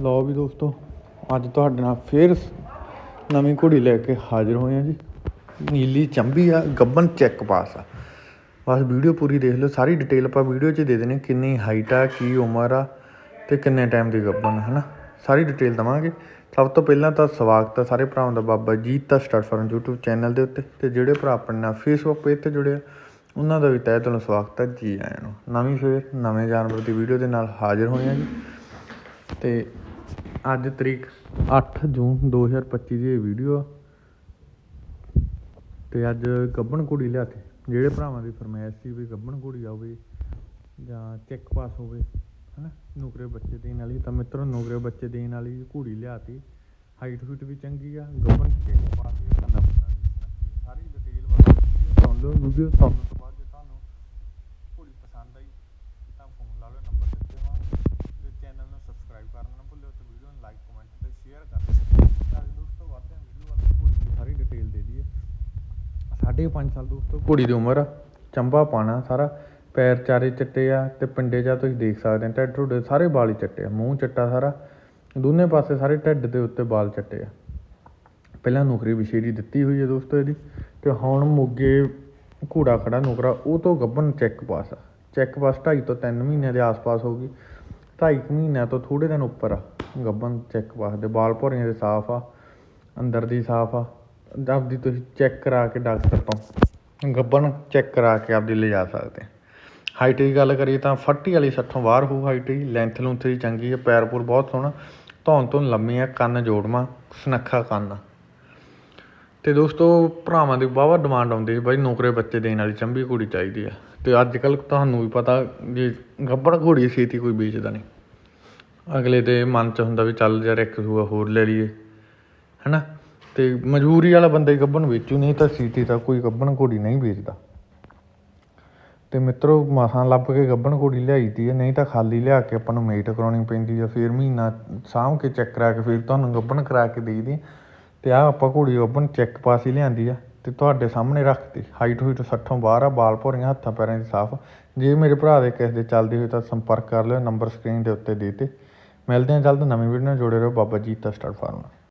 ਲਓ ਵੀ ਦੋਸਤੋ, ਅੱਜ ਤੁਹਾਡੇ ਨਾਲ ਫੇਰ ਨਵੀਂ ਘੋੜੀ ਲੈ ਕੇ ਹਾਜ਼ਰ ਹੋਏ ਆ ਜੀ। ਨੀਲੀ ਚੰਬੀ ਆ, ਗੱਬਨ ਚੈੱਕ ਪਾਸ ਆ। ਬਸ ਵੀਡੀਓ ਪੂਰੀ ਦੇਖ ਲਓ, ਸਾਰੀ ਡਿਟੇਲ ਆਪਾਂ ਵੀਡੀਓ 'ਚ ਦੇ ਦੇਣੀ, ਕਿੰਨੀ ਹਾਈਟ ਆ, ਕੀ ਉਮਰ ਆ ਤੇ ਕਿੰਨੇ ਟਾਈਮ ਦੀ ਗੱਬਨ ਹੈ ਨਾ ਸਾਰੀ ਡਿਟੇਲ ਦਵਾਂਗੇ। ਸਭ ਤੋਂ ਪਹਿਲਾਂ ਤਾਂ ਸਵਾਗਤ ਹੈ ਸਾਰੇ ਭਰਾਵਾਂ ਦਾ ਬਾਬਾ ਜੀਤ ਦਾ ਸਟਾਰਟ ਫਰਨ YouTube ਚੈਨਲ ਦੇ ਉੱਤੇ। ਤੇ ਜਿਹੜੇ ਭਰਾ ਆਪਣੇ ਨਾਲ Facebook ਪੇਜ ਤੇ ਜੁੜੇ ਆ, ਉਹਨਾਂ ਦਾ ਵੀ ਤਹਿ ਦਿਲੋਂ ਸਵਾਗਤ ਹੈ ਜੀ ਆਇਆਂ ਨੂੰ। ਨਵੀਂ ਫੇਰ ਨਵੇਂ ਜਾਨਵਰ ਦੀ ਵੀਡੀਓ ਦੇ ਨਾਲ ਹਾਜ਼ਰ ਹੋਏ ਆ ਜੀ। ਤੇ ਅੱਜ ਤਰੀਕ 8 ਜੂਨ 2025 ਦੀ ਇਹ ਵੀਡੀਓ ਆ। ਤੇ ਅੱਜ ਗੱਬਣ ਕੁੜੀ ਲਿਆਤੀ। ਜਿਹੜੇ ਭਰਾਵਾਂ ਦੀ ਫਰਮਾਇਸ਼ ਸੀ ਵੀ ਗੱਬਣ ਕੁੜੀ ਆਵੇ ਜਾਂ ਚੈੱਕ ਪਾਸ ਹੋਵੇ, ਹਨਾ? ਨੁਕਰੇ ਬੱਚੇ ਦੇਣ ਵਾਲੀ, ਤਾਂ ਮਿੱਤਰੋ, ਨੁਕਰੇ ਬੱਚੇ ਦੇਣ ਵਾਲੀ ਘੋੜੀ ਲਿਆਤੀ। ਹਾਈਟ ਹੂਟ ਵੀ ਚੰਗੀ ਆ, ਗੱਬਣ ਚੈੱਕ ਪਾਸ ਵੀ ਕਰਨਾ ਪੈਂਦਾ ਸਾਰੀ ਡਿਟੇਲ ਵਾਲੀ ਵੀਡੀਓ ਸੁਣ ਲਓ ਵੀਡੀਓ ਤੁਹਾਨੂੰ ਘੋੜੀ ਪਸੰਦ ਆਈ ਤਾਂ ਫੋਨ ਲਾ ਲਓ ਨੰਬਰ ਦਿੱਤੇ ਹੋਣ ਤੇ ਚੈਨਲ ਨੂੰ ਸਬਸਕ੍ਰਾਈਬ ਕਰਨਾ ਨਾ ਭੁੱਲਿਓ ਤੇ ਵੀਡੀਓ ਨੂੰ ਲਾਈਕ ਕਮੈਂਟ ਤੇ ਸ਼ੇਅਰ ਕਰ ਦਿਓ ਤਾਂ ਅੱਜ ਦੋਸਤੋ ਵੱਧਦੇ ਹਾਂ ਵੀਡੀਓ ਵੱਲ ਘੋੜੀ ਦੀ ਸਾਰੀ ਡਿਟੇਲ ਦੇ ਦਈਏ ਸਾਢੇ ਪੰਜ ਸਾਲ ਦੋਸਤੋ। ਘੋੜੀ ਦੀ ਉਮਰ ਆ, ਚੰਬਾ ਪਾਣਾ ਸਾਰਾ, ਪੈਰ ਚਾਰੇ ਚਿੱਟੇ ਆ ਤੇ ਪਿੰਡੇ ਜਾ ਤੁਸੀਂ ਦੇਖ ਸਕਦੇ ਆ, ਢਿੱਡ ਢੁੱਡ ਸਾਰੇ ਵਾਲ ਹੀ ਚਿੱਟੇ ਆ, ਮੂੰਹ ਚਿੱਟਾ ਸਾਰਾ, ਦੋਨੇ ਪਾਸੇ ਸਾਰੇ ਢਿੱਡ ਦੇ ਉੱਤੇ ਵਾਲ ਚਿੱਟੇ ਆ। ਪਹਿਲਾਂ ਨੌਕਰੀ ਵਿਸ਼ੇਰੀ ਦਿੱਤੀ ਹੋਈ ਹੈ ਦੋਸਤੋ ਇਹਦੀ, ਤੇ ਹੁਣ ਮੋਗੇ ਘੋੜਾ ਖੜਾ ਨੁਕਰਾ, ਉਹ ਤੋਂ ਗੱਬਨ ਚੈੱਕ ਪਾਸ ਆ। ਚੈੱਕ ਪਾਸ 2.5 ਤੋਂ 3 ਮਹੀਨਿਆਂ ਦੇ ਆਸ-ਪਾਸ ਹੋਊਗੀ 2.5 ਮਹੀਨਿਆਂ ਤੋਂ ਥੋੜੇ ਦਿਨ ਉੱਪਰ ਆ ਗੱਬਨ ਚੈੱਕ ਪਾਸ ਦੇ ਵਾਲ ਭੌਰੀਆਂ ਦੇ ਸਾਫ਼ ਆ, ਅੰਦਰ ਦੀ ਸਾਫ਼ ਆ। ਆਪਦੀ ਤੁਸੀਂ ਚੈੱਕ ਕਰਾ ਕੇ ਡਾਕਟਰ ਤੋਂ ਗੱਬਨ ਚੈੱਕ ਕਰਾ ਕੇ ਆਪਦੀ ਲਿਜਾ ਸਕਦੇ ਹਾਈਟ ਦੀ ਗੱਲ ਕਰੀਏ ਤਾਂ 40 ਵਾਲੀ 60 ਬਾਹਰ ਹੋਊ ਹਾਈਟ ਦੀ ਲੈਂਥ ਲੂੰਥ ਦੀ ਚੰਗੀ ਹੈ ਪੈਰ ਪੂਰ ਬਹੁਤ ਸੋਹਣਾ, ਧੌਣ ਤੋਂ ਲੰਮੀ ਆ, ਕੰਨ ਜੋੜਮਾ ਸੁਨੱਖਾ ਕੰਨ ਆ। ਤੇ ਦੋਸਤੋ, ਭਰਾਵਾਂ ਦੀ ਵਾਹਵਾ ਡਿਮਾਂਡ ਆਉਂਦੀ ਸੀ ਬਾਈ ਨੌਕਰੇ ਬੱਚੇ ਦੇਣ ਵਾਲੀ ਚੰਬੀ ਘੋੜੀ ਚਾਹੀਦੀ ਆ। ਤੇ ਅੱਜ ਕੱਲ ਤੁਹਾਨੂੰ ਵੀ ਪਤਾ ਜੇ ਗੱਬੜ ਘੋੜੀ ਛੇਤੀ ਕੋਈ ਵੇਚਦਾ ਨਹੀਂ। ਅਗਲੇ ਦੇ ਮਨ ਚ ਹੁੰਦਾ ਵੀ ਚੱਲ ਯਾਰ ਇੱਕ ਦੂਆ ਹੋਰ ਲੈ ਲਈਏ, ਹੈਨਾ? ਅਤੇ ਮਜਬੂਰੀ ਵਾਲਾ ਬੰਦਾ ਹੀ ਗੱਬਣ ਵੇਚੂ, ਨਹੀਂ ਤਾਂ ਸੀਟੀ ਤਾਂ ਕੋਈ ਗੱਭਣ ਘੋੜੀ ਨਹੀਂ ਵੇਚਦਾ। ਅਤੇ ਮਿੱਤਰੋ, ਮਾਸਾਂ ਲੱਭ ਕੇ ਗੱਭਣ ਘੋੜੀ ਲਿਆਈਦੀ ਹੈ, ਨਹੀਂ ਤਾਂ ਖਾਲੀ ਲਿਆ ਕੇ ਆਪਾਂ ਨੂੰ ਮੇਟ ਕਰਾਉਣੀ ਪੈਂਦੀ ਆ, ਫਿਰ ਮਹੀਨਾ ਸਾਂਭ ਕੇ ਚੈੱਕ ਕਰਾ ਕੇ ਫਿਰ ਤੁਹਾਨੂੰ ਗੱਭਣ ਕਰਾ ਕੇ ਦੇਈਦੀ ਅਤੇ ਆਹ ਆਪਾਂ ਘੋੜੀ ਗੱਭਣ ਚੈੱਕ ਪਾਸ ਹੀ ਲਿਆਂਦੀ ਆ ਅਤੇ ਤੁਹਾਡੇ ਸਾਹਮਣੇ ਰੱਖਤੀ। ਹਾਈਟ ਹੂਟ 60 ਬਾਹਰ ਆ ਬਾਲ ਭੋਰੀਆਂ, ਹੱਥਾਂ ਪੈਰਾਂ ਦੀ ਸਾਫ਼। ਜੇ ਮੇਰੇ ਭਰਾ ਦੇ ਕਿਸੇ ਦੇ ਚੱਲਦੇ ਹੋਏ ਤਾਂ ਸੰਪਰਕ ਕਰ ਲਿਓ, ਨੰਬਰ ਸਕਰੀਨ ਦੇ ਉੱਤੇ ਦੇ ਤੇ ਮਿਲਦੇ ਹਾਂ ਜਲਦ ਨਵੀਂ ਵੀਡੀਓ ਨਾਲ, ਜੁੜੇ ਰਹੋ ਬਾਬਾ ਜੀ ਦਾ ਸਟਾਰ ਫਾਰਮ